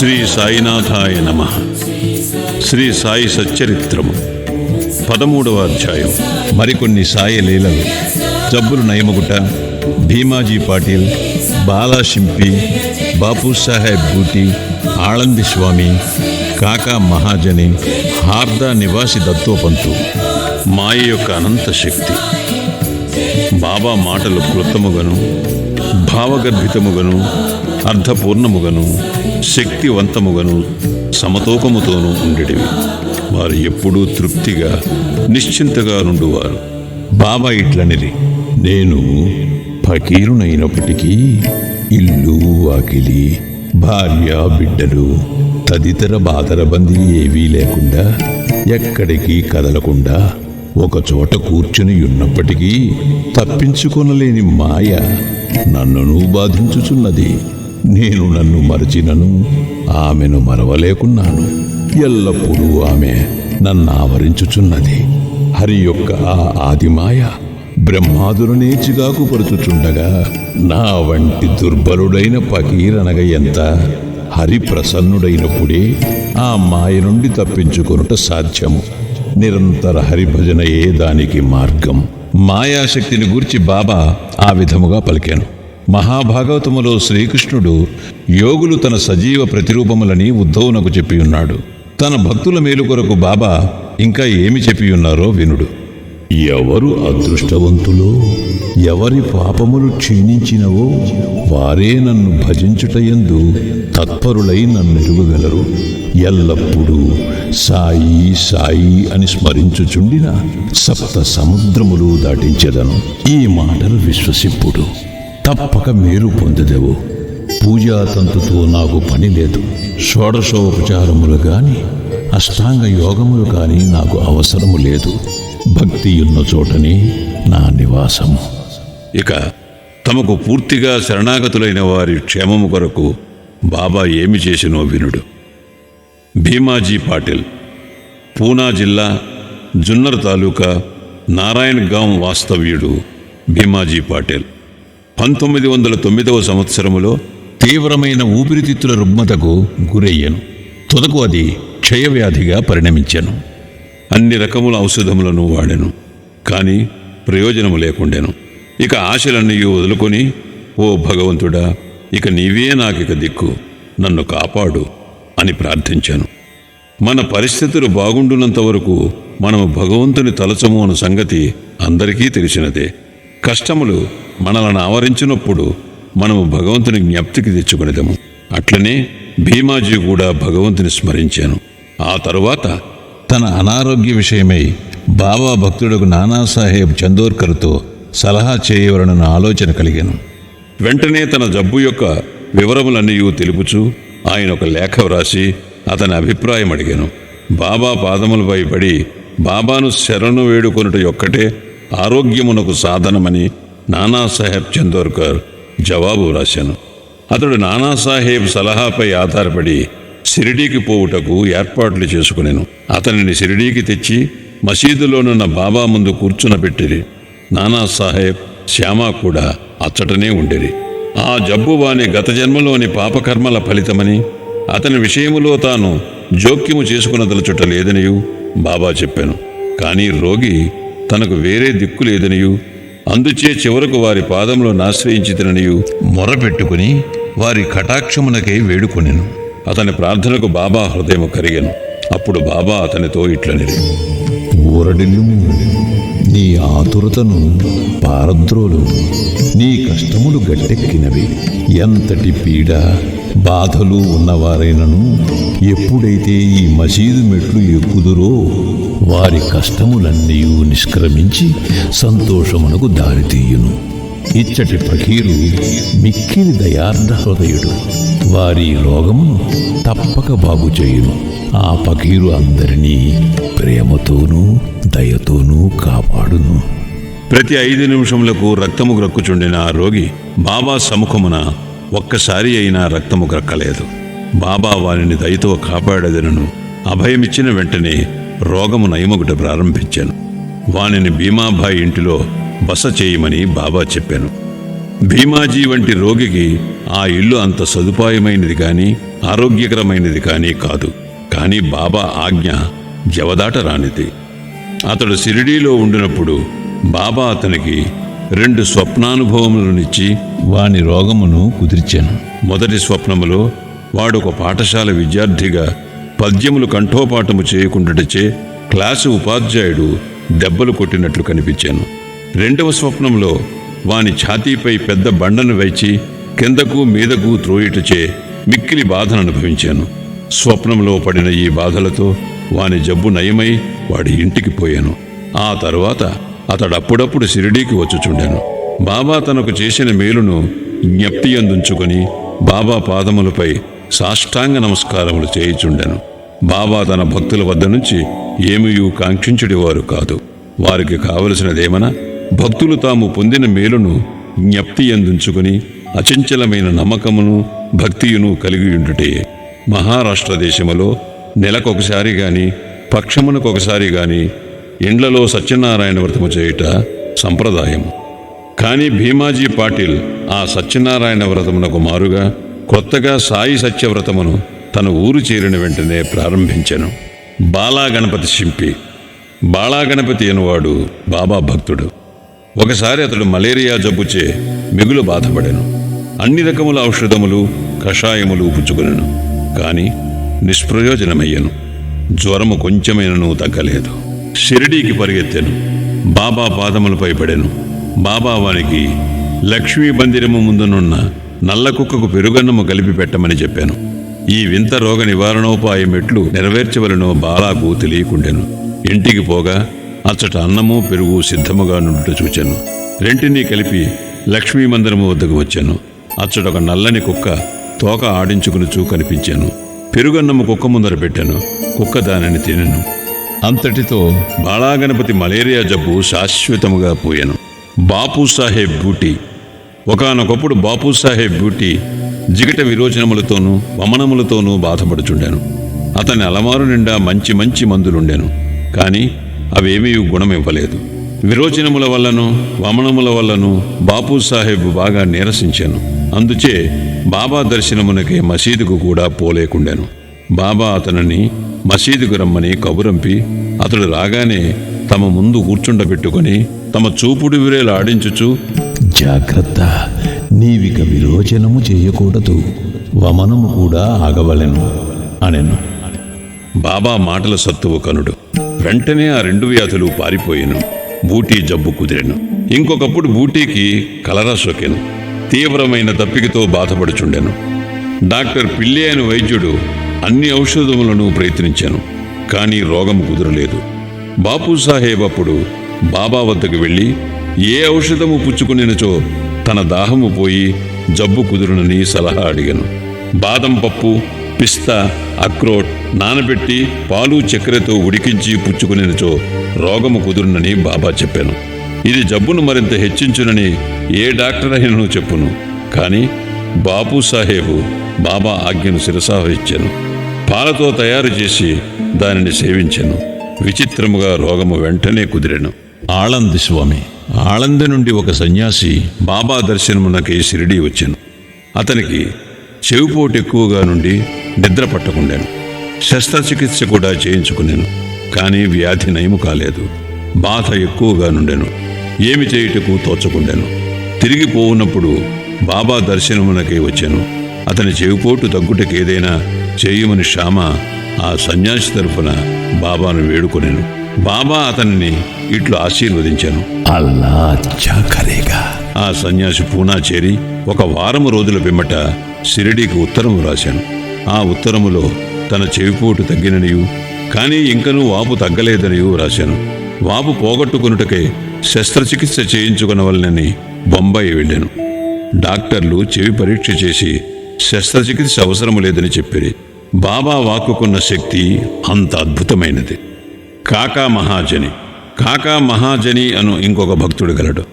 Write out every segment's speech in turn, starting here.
శ్రీ సాయినాథాయ నమ. శ్రీ సాయి సచ్చరిత్రము. పదమూడవ అధ్యాయం. మరికొన్ని సాయి లీలలు. జబ్బులు నయమగుట భీమాజీ పాటిల్ బాలా షింపి బాపు సాహెబ్ బూటి ఆళంది స్వామి కాకా మహాజని హార్దా నివాసి దత్తోపంతు మాయ యొక్క అనంత శక్తి. బాబా మాటలు క్లుప్తముగను భావగర్భితముగను అర్థపూర్ణముగను శక్తివంతముగాను సమతూకముతోనూ ఉండేటివి వారు ఎప్పుడూ తృప్తిగా నిశ్చింతగా నుండువారు. బాబా ఇట్లనిది నేను ఫకీరునైనప్పటికీ ఇల్లు వాకిలి భార్య బిడ్డలు తదితర బాదరబందీ ఏవీ లేకుండా ఎక్కడికి కదలకుండా ఒకచోట కూర్చుని ఉన్నప్పటికీ తప్పించుకొనలేని మాయ నన్నును బాధించుచున్నది. నేను నన్ను మరచినను ఆమెను మరవలేకున్నాను. ఎల్లప్పుడూ ఆమె నన్ను ఆవరించుచున్నది. హరి యొక్క ఆ ఆదిమాయ బ్రహ్మాదురునే చిగాకు పరుచుచుండగా నా వంటి దుర్బలుడైన పకీరనగ ఎంత? హరి ప్రసన్నుడైనప్పుడే ఆ మాయ నుండి తప్పించుకొనుట సాధ్యము. నిరంతర హరిభజనయే దానికి మార్గం. మాయాశక్తిని గూర్చి బాబా ఆ విధముగా పలికాను. మహాభాగవతములో శ్రీకృష్ణుడు యోగులు తన సజీవ ప్రతిరూపములని ఉద్ధవునకు చెప్పి ఉన్నాడు తన భక్తుల మేలు కొరకు బాబా ఇంకా ఏమి చెప్పి ఉన్నారో వినుడు. ఎవరు అదృష్టవంతులో ఎవరి పాపములు క్షీణించినవో వారే నన్ను భజించుటయందు తత్పరులై నన్ను ఎరుగగలరు ఎల్లప్పుడూ సాయి సాయి అని స్మరించుచుండిన సప్త సముద్రములు దాటించెదను. ఈ మాటలు విశ్వసిప్పుడు. తప్పక మేలు పొందదెవు. పూజాతంతుతో నాకు పని లేదు. షోడశోపచారములు కానీ అష్టాంగ యోగములు కానీ నాకు అవసరము లేదు. భక్తి ఉన్న చోటనే నా నివాసము. ఇక తమకు పూర్తిగా శరణాగతులైన వారి క్షేమము కొరకు బాబా ఏమి చేసినో వినుడు. భీమాజీ పాటిల్ పూనా జిల్లా జున్నర్ తాలూకా నారాయణ్ గాం వాస్తవ్యుడు భీమాజీ పాటిల్. పంతొమ్మిది వందల తొమ్మిదవ సంవత్సరములో తీవ్రమైన ఊపిరితిత్తుల రుగ్మతకు గురయ్యాను. తుదకు అది క్షయవ్యాధిగా పరిణమించాను. అన్ని రకముల ఔషధములను వాడాను కానీ ప్రయోజనము లేకుండెను. ఇక ఆశలన్నీ వదులుకొని ఓ భగవంతుడా ఇక నీవే నాకిక దిక్కు నన్ను కాపాడు అని ప్రార్థించాను. మన పరిస్థితులు బాగుండునంత వరకు మనము భగవంతుని తలచము అన్న సంగతి అందరికీ తెలిసినదే. కష్టములు మనలను ఆవరించినప్పుడు మనము భగవంతుని జ్ఞప్తికి తెచ్చుకునేదము. అట్లనే భీమాజీ కూడా భగవంతుని స్మరించాను. ఆ తరువాత తన అనారోగ్య విషయమై బాబా భక్తుడకు నానాసాహెబ్ చందోర్కర్తో సలహా చేయవలనన్న ఆలోచన కలిగాను. వెంటనే తన జబ్బు యొక్క వివరములన్నీ తెలుపుచూ ఆయన ఒక లేఖ వ్రాసి అతని అభిప్రాయం అడిగాను బాబా పాదములపై పడి బాబాను శరణు వేడుకొనుట యొక్కటే ఆరోగ్యమునకు సాధనమని నానాసాహెబ్ చందోర్కర్ జవాబు వ్రాశాను అతడు నానాసాహెబ్ సలహాపై ఆధారపడి షిరిడీకి పోవుటకు ఏర్పాట్లు చేసుకునేను. అతనిని షిరిడీకి తెచ్చి మసీదులోనున్న బాబా ముందు కూర్చునబెట్టిరి నానాసాహెబ్ శ్యామ కూడా అచ్చటనే ఉండేది. ఆ జబ్బు వాని గత జన్మలోని పాపకర్మల ఫలితమని అతని విషయములో తాను జోక్యము చేసుకునదలుచుట లేదనియు బాబా చెప్పాను. కానీ రోగి తనకు వేరే దిక్కు లేదనియు. అందుచే చివరకు వారి పాదంలో నాశ్రయించితననియు మొరపెట్టుకుని వారి కటాక్షమునకై వేడుకొనెను. అతని ప్రార్థనకు బాబా హృదయము కరిగెను. అప్పుడు బాబా అతనితో ఇట్లనిరి ఊరడిల్లు నీ ఆతురతను పారద్రోలు. నీ కష్టములు గట్టెక్కినవి. ఎంతటి పీడ బాధలు ఉన్నవారైనను. ఎప్పుడైతే ఈ మసీదు మెట్లు ఎక్కుదురో వారి కష్టములన్నీ నిష్క్రమించి సంతోషమునకు దారితీయును. ఇచ్చటి ఫకీరు మిక్కిలి దయార్ధ హృదయుడు. వారి రోగమును తప్పక బాగు చేయును. ఆ ఫకీరు అందరినీ ప్రేమతోనూ దయతోనూ కాపాడును. ప్రతి ఐదు నిమిషములకు రక్తము గ్రక్కుచుండిన ఆ రోగి బాబా సముఖమున ఒక్కసారి అయినా రక్తము గ్రక్కలేదు. బాబా వారిని దయతో కాపాడదనను అభయమిచ్చిన వెంటనే రోగము నయమగుట ప్రారంభించాను. వానిని భీమాబాయి ఇంటిలో బస చేయమని బాబా చెప్పాను. భీమాజీ వంటి రోగికి ఆ ఇల్లు అంత సదుపాయమైనది కానీ ఆరోగ్యకరమైనది కానీ కాదు. కానీ బాబా ఆజ్ఞ జవదాట రానిది. అతడు సిరిడీలో ఉండినప్పుడు బాబా అతనికి రెండు స్వప్నానుభవములనిచ్చి వాని రోగమును కుదిర్చాను. మొదటి స్వప్నములో వాడు ఒక పాఠశాల విద్యార్థిగా పద్యములు కంఠోపాఠము చేయకుండాటచే క్లాసు ఉపాధ్యాయుడు దెబ్బలు కొట్టినట్లు కనిపించాను. రెండవ స్వప్నంలో వాని ఛాతీపై పెద్ద బండను వేచి కిందకు మీదకు త్రోయిటచే మిక్కిలి బాధను అనుభవించాను. స్వప్నంలో పడిన ఈ బాధలతో వాని జబ్బు నయమై వాడి ఇంటికి పోయాను. ఆ తరువాత అతడప్పుడప్పుడు షిరిడీకి వచ్చుచుండాను. బాబా తనకు చేసిన మేలును జ్ఞప్తి అందుంచుకొని బాబా పాదములపై సాష్టాంగ నమస్కారములు చేయుచుండెను. బాబా తన భక్తుల వద్ద నుంచి ఏమీయూ కాంక్షించుడేవారు కాదు. వారికి కావలసినదేమనా భక్తులు తాము పొందిన మేలును జ్ఞప్తి అందించుకుని అచంచలమైన నమ్మకమును భక్తియును కలిగి ఉండుటే మహారాష్ట్ర దేశములో నెలకొకసారి గాని పక్షమునకొకసారి గాని ఇండ్లలో సత్యనారాయణ వ్రతము చేయుట సంప్రదాయం కానీ భీమాజీ పాటిల్ ఆ సత్యనారాయణ వ్రతమునకు మారుగా కొత్తగా సాయి సత్యవ్రతమును తన ఊరు చేరిన వెంటనే ప్రారంభించాను. బాలాగణపతి శింపి బాలాగణపతి అనువాడు బాబా భక్తుడు. ఒకసారి అతడు మలేరియా జబ్బుచే మిగులు బాధపడెను. అన్ని రకముల ఔషధములు కషాయములు పుచ్చుకునను. కానీ నిష్ప్రయోజనమయ్యను. జ్వరము కొంచెమైనను తగ్గలేదు. షిరిడీకి పరిగెత్తెను. బాబా పాదములపై పడెను. బాబా వానికి లక్ష్మీ మందిరము ముందునున్న నల్ల కుక్కకు పెరుగన్నము కలిపి పెట్టమని చెప్పాను. ఈ వింత రోగ నివారణోపాయం ఎట్లు నెరవేర్చవలనో బాలాకు తెలియకుండెను. ఇంటికి పోగా అచ్చట అన్నము పెరుగు సిద్ధముగా నుండుట చూచాను. రెంటినీ కలిపి లక్ష్మీ మందిరము వద్దకు వచ్చాను. అచ్చట ఒక నల్లని కుక్క తోక ఆడించుకునుచూ కనిపించాను పెరుగన్నము కుక్క ముందర పెట్టాను. కుక్క దానిని తినను. అంతటితో బాలాగణపతి మలేరియా జబ్బు శాశ్వతముగా పోయాను. బాపు సాహెబ్ బూటీ ఒకానొకప్పుడు బాపూసాహెబ్ సాహెబ్ జిగట విరోచనములతోనూ వమనములతోనూ బాధపడుచుండాను. అతని అలమారు నిండా మంచి మంచి మందులుండెను. కానీ అవేమీ గుణమివ్వలేదు. విరోచనముల వల్లను వమనముల వల్లను బాపు సాహెబ్ బాగా నీరసించాను. అందుచే బాబా దర్శనమునకే మసీదుకు కూడా పోలేకుండాను. బాబా అతనిని మసీదుకు రమ్మని కబురంపి అతడు రాగానే తమ ముందు కూర్చుండబెట్టుకుని తమ చూపుడు విరేలు ఆడించుచు జాగ్రత్త. నీవిక విరోచనము చేయకూడదు. వమనము కూడా ఆగవలెను అనెను. బాబా మాటల సత్తువు కనుడు. వెంటనే ఆ రెండు వ్యాధులు పారిపోయాను. బూటీ జబ్బు కుదిరెను. ఇంకొకప్పుడు బూటీకి కలరా సోకెను. తీవ్రమైన దప్పికతో బాధపడుచుండెను. డాక్టర్ పిల్లి అయిన వైద్యుడు అన్ని ఔషధములను ప్రయత్నించాను. కానీ రోగం కుదరలేదు. బాపు సాహేబ్ అప్పుడు బాబా వద్దకు వెళ్ళి ఏ ఔషధము పుచ్చుకునినచో తన దాహము పోయి జబ్బు కుదురునని సలహా అడిగాను. బాదం పప్పు పిస్తా అక్రోట్ నానబెట్టి పాలు చక్కెరతో ఉడికించి పుచ్చుకునినచో రోగము కుదురునని బాబా చెప్పాను. ఇది జబ్బును మరింత హెచ్చించునని ఏ డాక్టర్ అయినను చెప్పును. కానీ బాపు సాహేబు బాబా ఆజ్ఞను శిరసావహించాను. పాలతో తయారు చేసి దానిని సేవించాను. విచిత్రముగా రోగము వెంటనే కుదిరెను. ఆళంది స్వామి. ఆళంది నుండి ఒక సన్యాసి బాబా దర్శనమునకై షిరిడీ వచ్చాను. అతనికి చెవిపోటు ఎక్కువగా నుండి నిద్ర పట్టకుండాను. శస్త్రచికిత్స కూడా చేయించుకున్నాను కానీ వ్యాధి నయము కాలేదు. బాధ ఎక్కువగా నుండెను. ఏమి చేయుటకు తోచకుండాను. తిరిగిపోవున్నప్పుడు బాబా దర్శనమునకై వచ్చాను. అతని చెవిపోటు తగ్గుటకు ఏదైనా చేయమని శ్యామ ఆ సన్యాసి తరఫున బాబాను వేడుకొనేను. బాబా అతనిని ఇట్లు ఆశీర్వదించాను. అల్లా కరేగా. ఆ సన్యాసి పూనా చేరి ఒక వారము రోజుల పిమ్మట షిరిడీకి ఉత్తరం రాశాను. ఆ ఉత్తరములో తన చెవిపోటు తగ్గిననియు కానీ ఇంకనూ వాపు తగ్గలేదనియు రాశాను. వాపు పోగొట్టుకొనుటకై శస్త్రచికిత్స చేయించుకొనవలనని బొంబాయి వెళ్ళాను. డాక్టర్లు చెవి పరీక్ష చేసి శస్త్రచికిత్స అవసరము లేదని చెప్పిరి. బాబా వాక్కుకున్న శక్తి అంత అద్భుతమైనది. కాకా మహాజని. కాకా మహాజని అను ఇంకొక భక్తుడు గలడు.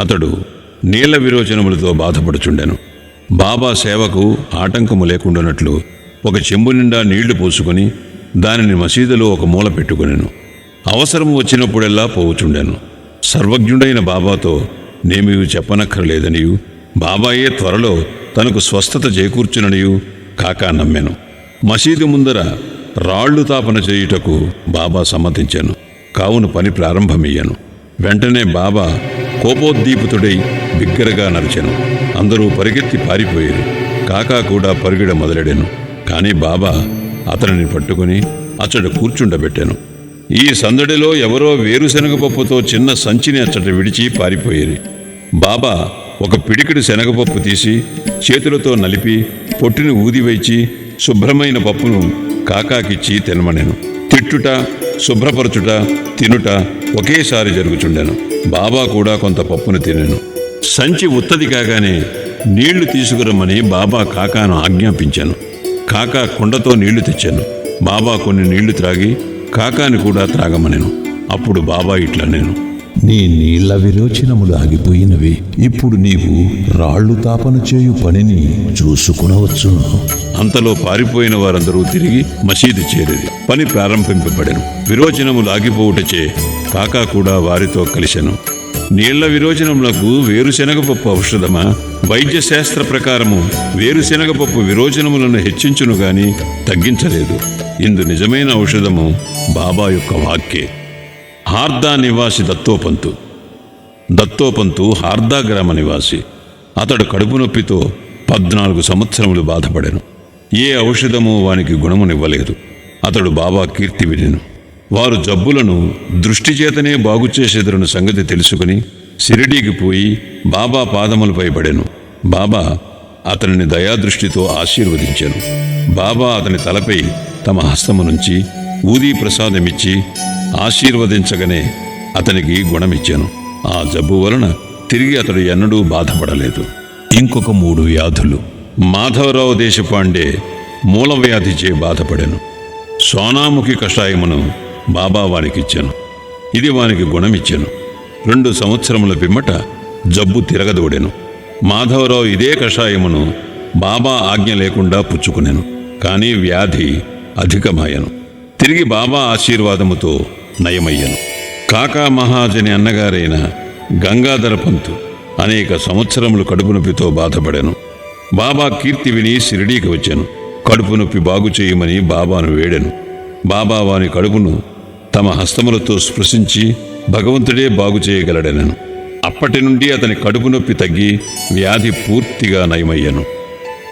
అతడు నీళ్ళ విరోచనములతో బాధపడుచుండెను. బాబా సేవకు ఆటంకము లేకుండానట్లు ఒక చెంబు నిండా నీళ్ళు పోసుకొని దానిని మసీదులో ఒక మూల పెట్టుకొనెను. అవసరం వచ్చినప్పుడెల్లా పోవుచుండెను. సర్వజ్ఞుడైన బాబాతో నేమియు చెప్పనక్కర్లేదనియు. బాబాయే త్వరలో తనకు స్వస్థత చేకూర్చుననియు కాకా నమ్మెను. మసీదు ముందర రాళ్ళు తాపన చేయుటకు బాబా సమ్మతించాను. కావున పని ప్రారంభమయ్యాను. వెంటనే బాబా కోపోద్దీపితుడై బిగ్గరగా నడిచాను. అందరూ పరిగెత్తి పారిపోయారు. కాకా కూడా పరిగెడ మొదలెడాను. కానీ బాబా అతనిని పట్టుకుని అచ్చట కూర్చుండబెట్టాను. ఈ సందడిలో ఎవరో వేరుశనగ పప్పుతో చిన్న సంచిని అచ్చట విడిచి పారిపోయేది బాబా ఒక పిడికిడి శనగపప్పు తీసి చేతులతో నలిపి పొట్టుని ఊదివేచి శుభ్రమైన పప్పును కాకాకిచ్చి తినమనెను. తిట్టుట శుభ్రపరచుట తినుట ఒకేసారి జరుగుచుండెను. బాబా కూడా కొంత పప్పును తినెను. సంచి ఉత్తది కాగానే నీళ్ళు తీసుకురమ్మని బాబా కాకాను ఆజ్ఞాపించాను. కాకా కుండతో నీళ్ళు తెచ్చాను. బాబా కొన్ని నీళ్ళు త్రాగి కాకాని కూడా త్రాగమనెను. అప్పుడు బాబా ఇట్లా నేను నీ నీళ్ళ విరోచనములు ఆగిపోయినవి. ఇప్పుడు నీవు రాళ్ళు తాపన చేయు పనిని చూసుకునవచ్చును. అంతలో పారిపోయిన వారందరూ తిరిగి మసీదు చేరేది పని ప్రారంభింపబడెను. విరోచనములు ఆగిపోవుటచే కాకా కూడా వారితో కలిసెను. నీళ్ళ విరోచనములకు వేరుశెనగపప్పు ఔషధమా? వైద్య శాస్త్ర ప్రకారము వేరుశెనగపప్పు విరోచనములను హెచ్చించును గాని తగ్గించలేదు. ఇందు నిజమైన ఔషధము బాబా యొక్క వాక్యే హార్దా నివాసి దత్తోపంతు. దత్తోపంతు హార్దా గ్రామ నివాసి. అతడు కడుపు నొప్పితో పద్నాలుగు సంవత్సరములు బాధపడెను. ఏ ఔషధము వానికి గుణమునివ్వలేదు. అతడు బాబా కీర్తి వినెను. వారు జబ్బులను దృష్టి చేతనే బాగు చేసేదరుని సంగతి తెలుసుకుని సిరిడీకి పోయి బాబా పాదములపై పడెను. బాబా అతనిని దయాదృష్టితో ఆశీర్వదించాను. బాబా అతని తలపై తమ హస్తము నుంచి ఊదీ ప్రసాదమిచ్చి ఆశీర్వదించగానే అతనికి గుణమిచ్చాను. ఆ జబ్బు వలన తిరిగి అతడు ఎన్నడూ బాధపడలేదు. ఇంకొక మూడు వ్యాధులు. మాధవరావు దేశపాండే మూల వ్యాధిచే బాధపడాను. సోనాముఖి కషాయమును బాబా వానికిచ్చాను. ఇది వానికి గుణమిచ్చాను. రెండు సంవత్సరముల పిమ్మట జబ్బు తిరగదోడెను. మాధవరావు ఇదే కషాయమును బాబా ఆజ్ఞ లేకుండా పుచ్చుకునెను. కానీ వ్యాధి అధికమాయను. తిరిగి బాబా ఆశీర్వాదముతో నయమయ్యను. కాకా మహాజని అన్నగారైన గంగాధర పంతు అనేక సంవత్సరములు కడుపు నొప్పితో బాధపడాను. బాబా కీర్తి విని షిరిడీకి వచ్చాను. కడుపు నొప్పి బాగు చేయమని బాబాను వేడెను. బాబా వాని కడుపును తమ హస్తములతో స్పృశించి భగవంతుడే బాగు చేయగలడనను. అప్పటి నుండి అతని కడుపు నొప్పి తగ్గి వ్యాధి పూర్తిగా నయమయ్యాను.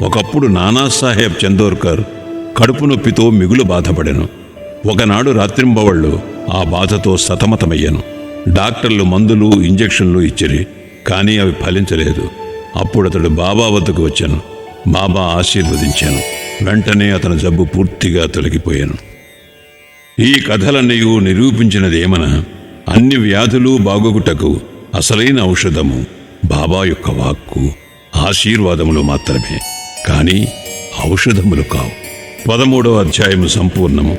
ఒకప్పుడు నానాసాహెబ్ చందోర్కర్ కడుపు నొప్పితో మిగులు బాధపడెను. ఒకనాడు రాత్రింబవళ్ళు ఆ బాధతో సతమతమయ్యాను. డాక్టర్లు మందులు ఇంజెక్షన్లు ఇచ్చిరి కానీ అవి ఫలించలేదు. అప్పుడు అతడు బాబా వద్దకు వచ్చాను. బాబా ఆశీర్వదించాను. వెంటనే అతని జబ్బు పూర్తిగా తొలగిపోయాను. ఈ కథలన్నయూ నిరూపించినదేమన అన్ని వ్యాధులు బాగోగుటకు అసలైన ఔషధము బాబా యొక్క వాక్కు ఆశీర్వాదములు మాత్రమే. కానీ ఔషధములు కావు. పదమూడవ అధ్యాయము సంపూర్ణము.